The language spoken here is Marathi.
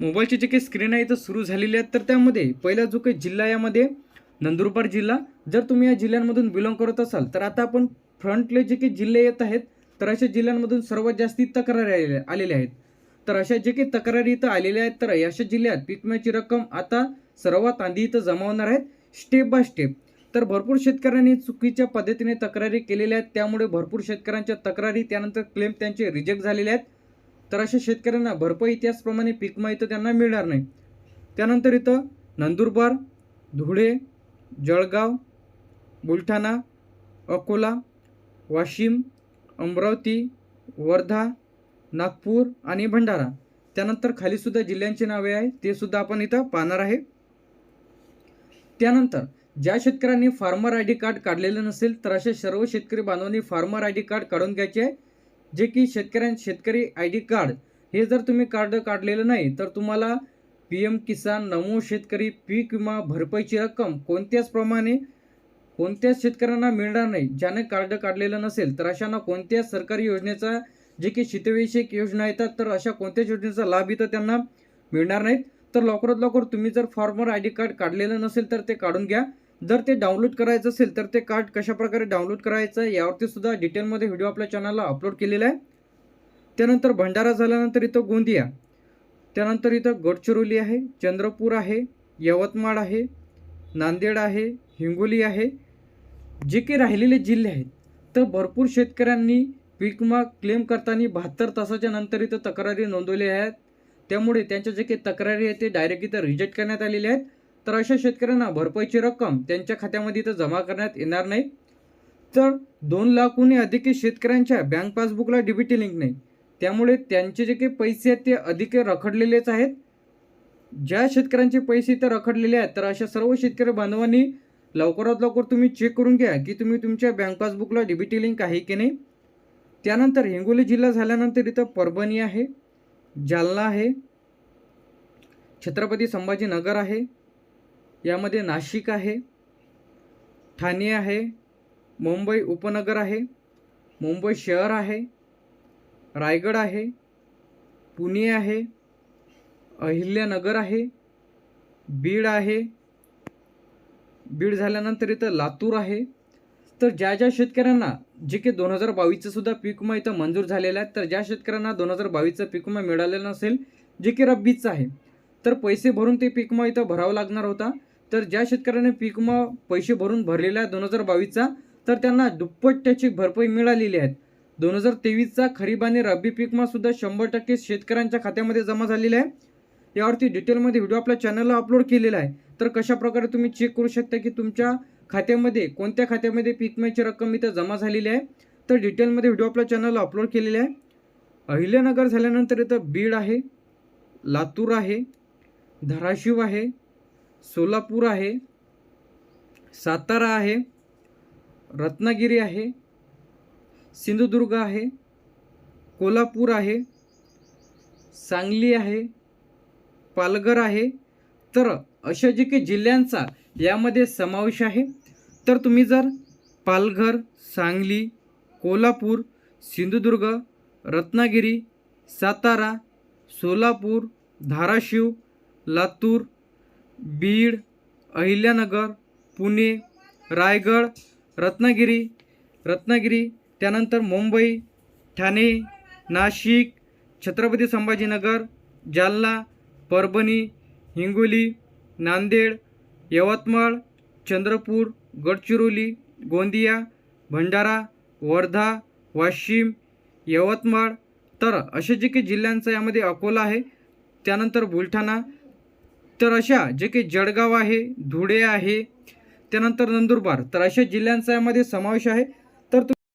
मोबाईलची जे काही स्क्रीन आहे तर सुरू झालेली आहेत तर त्यामध्ये पहिला जो काही जिल्हा यामध्ये नंदुरबार जिल्हा. जर तुम्ही या जिल्ह्यांमधून बिलॉंग करत असाल तर आता आपण फ्रंटले जे काही जिल्हे येत आहेत तर अशा जिल्ह्यांमधून सर्वात जास्ती तक्रारी आलेल्या आलेल्या आहेत. तर अशा जे काही तक्रारी इथं आलेल्या आहेत तर अशा जिल्ह्यात पीक विम्याची रक्कम आता सर्वात आधी इथं जमा होणार आहेत स्टेप बाय स्टेप तर भरपूर शेतकऱ्यांनी चुकीच्या पद्धतीने तक्रारी केलेल्या आहेत त्यामुळे भरपूर शेतकऱ्यांच्या तक्रारी त्यानंतर क्लेम त्यांचे रिजेक्ट झालेले आहेत. तर अशा शेतकऱ्यांना भरपाई इतिहासप्रमाणे पीक माहिती इथं त्यांना मिळणार नाही. त्यानंतर इथं नंदुरबार धुळे जळगाव बुलढाणा अकोला वाशिम अमरावती वर्धा नागपूर आणि भंडारा. त्यानंतर खालीसुद्धा जिल्ह्यांची नावे आहे ते सुद्धा आपण इथं पाहणार आहे. त्यानंतर ज्या शेतकऱ्यांनी फार्मर आय डी कार्ड काढलेलं नसेल तर अशा सर्व शेतकरी बांधवांनी फार्मर आय डी कार्ड काढून घ्यायचे आहे. जे की शेतकऱ्यां शेतकरी आय डी कार्ड हे जर तुम्ही कार्ड काढलेलं नाही तर तुम्हाला पी एम किसान नमो शेतकरी पीक विमा भरपाईची रक्कम कोणत्याच प्रमाणे कोणत्याच शेतकऱ्यांना मिळणार नाही ज्याने कार्ड काढलेलं नसेल तर अशांना कोणत्याच सरकारी योजनेचा जे की शेतीविषयक योजना येतात तर अशा कोणत्याच योजनेचा लाभ इथं त्यांना मिळणार नाहीत. तर लवकरात लवकर तुम्ही जर फॉर्मर आय डी कार्ड काढलेलं नसेल तर ते काढून घ्या. जर ते डाउनलोड करायचं असेल तर ते कार्ड कशाप्रकारे डाउनलोड करायचं यावरती सुद्धा डिटेलमध्ये व्हिडिओ आपल्या चॅनलला अपलोड केलेला आहे. त्यानंतर भंडारा झाल्यानंतर इथं गोंदिया त्यानंतर इथं गडचिरोली आहे चंद्रपूर आहे यवतमाळ आहे नांदेड आहे हिंगोली आहे. जे काही राहिलेले जिल्हे आहेत तर भरपूर शेतकऱ्यांनी पीकमा विमा क्लेम करताना बहात्तर तासाच्या नंतर इथं तक्रारी नोंदवल्या आहेत. त्यामुळे त्यांच्या जे काही तक्रारी आहेत ते डायरेक्ट इथं रिजेक्ट करण्यात आलेल्या आहेत. तर अशा शेतकऱ्यांना भरपाईची रक्कम त्यांच्या खात्यामध्ये इथं जमा करण्यात येणार नाही. तर दोन लाखहून अधिक शेतकऱ्यांच्या बँक पासबुकला डीबीटी लिंक नाही. त्यामुळे त्यांचे जे काही पैसे आहेत ते अधिक रखडलेलेच आहेत. ज्या शेतकऱ्यांचे पैसे इथं रखडलेले आहेत तर अशा सर्व शेतकरी बांधवांनी लवकरात लवकर तुम्ही चेक करून घ्या की तुम्ही तुमच्या बँक पासबुकला डीबीटी लिंक आहे की नाही. त्यानंतर हिंगोली जिल्हा झाल्यानंतर इथं परभणी आहे जालना आहे छत्रपती संभाजीनगर आहे यामध्ये नाशिक आहे ठाणे आहे मुंबई उपनगर आहे मुंबई शहर आहे रायगड आहे पुणे आहे अहिल्यानगर आहे बीड आहे. बीड झाल्यानंतर इथं लातूर आहे. तर ज्या ज्या शेतकऱ्यांना जे की दोन हजार बावीसचंसुद्धा पीक विमा इथं मंजूर झालेला आहे तर ज्या शेतकऱ्यांना दोन हजार बावीसचा पीक विमा मिळालेला नसेल जे की रब्बीचं आहे तर पैसे भरून ते पीक विमा इथं भरावा लागणार होता. तर ज्या शेतकऱ्याने पीक विमा पैसे भरून भरलेला आहे दोन हजार बावीसचा तर त्यांना दुप्पट त्याची भरपाई मिळालेली आहे. दोन हजार तेवीसचा खरीप आणि रब्बी पीक शंभर टक्के शेतकऱ्यांच्या खात्यामध्ये जमा झालेला आहे. यावरती डिटेलमध्ये व्हिडिओ आपल्या चॅनलला अपलोड केलेला आहे. तर कशा प्रकारे तुम्ही चेक करू शकता की तुमच्या खात्यामध्ये कोणत्या खात्यामध्ये पीक विम्याची रक्कम इथं जमा झालेली आहे? तर डिटेलमध्ये व्हिडिओ आपल्या चॅनलला अपलोड केलेला आहे. अहिल्यानगर झाल्यानंतर इथं बीड आहे लातूर आहे धाराशिव आहे सोलापूर आहे सातारा आहे रत्नागिरी आहे सिंधुदुर्ग आहे कोल्हापूर आहे सांगली आहे पालघर आहे. तर अशा जे काही जिल्ह्यांचा यामध्ये समावेश आहे. तर तुम्ही जर पालघर सांगली कोल्हापूर सिंधुदुर्ग रत्नागिरी सातारा सोलापूर धाराशिव लातूर बीड अहिल्यानगर पुणे रायगड रत्नागिरी. रत्नागिरी त्यानंतर मुंबई ठाणे नाशिक छत्रपती संभाजीनगर जालना परभणी हिंगोली नांदेड यवतमाळ चंद्रपूर गडचिरोली गोंदिया भंडारा वर्धा वाशिम यवतमाळ. तर असे जे काही जिल्ह्यांचं यामध्ये अकोला आहे त्यानंतर बुलढाणा तर अशा जे काही जळगाव आहे धुळे आहे त्यानंतर नंदुरबार. तर अशा जिल्ह्यांचा यामध्ये समावेश आहे.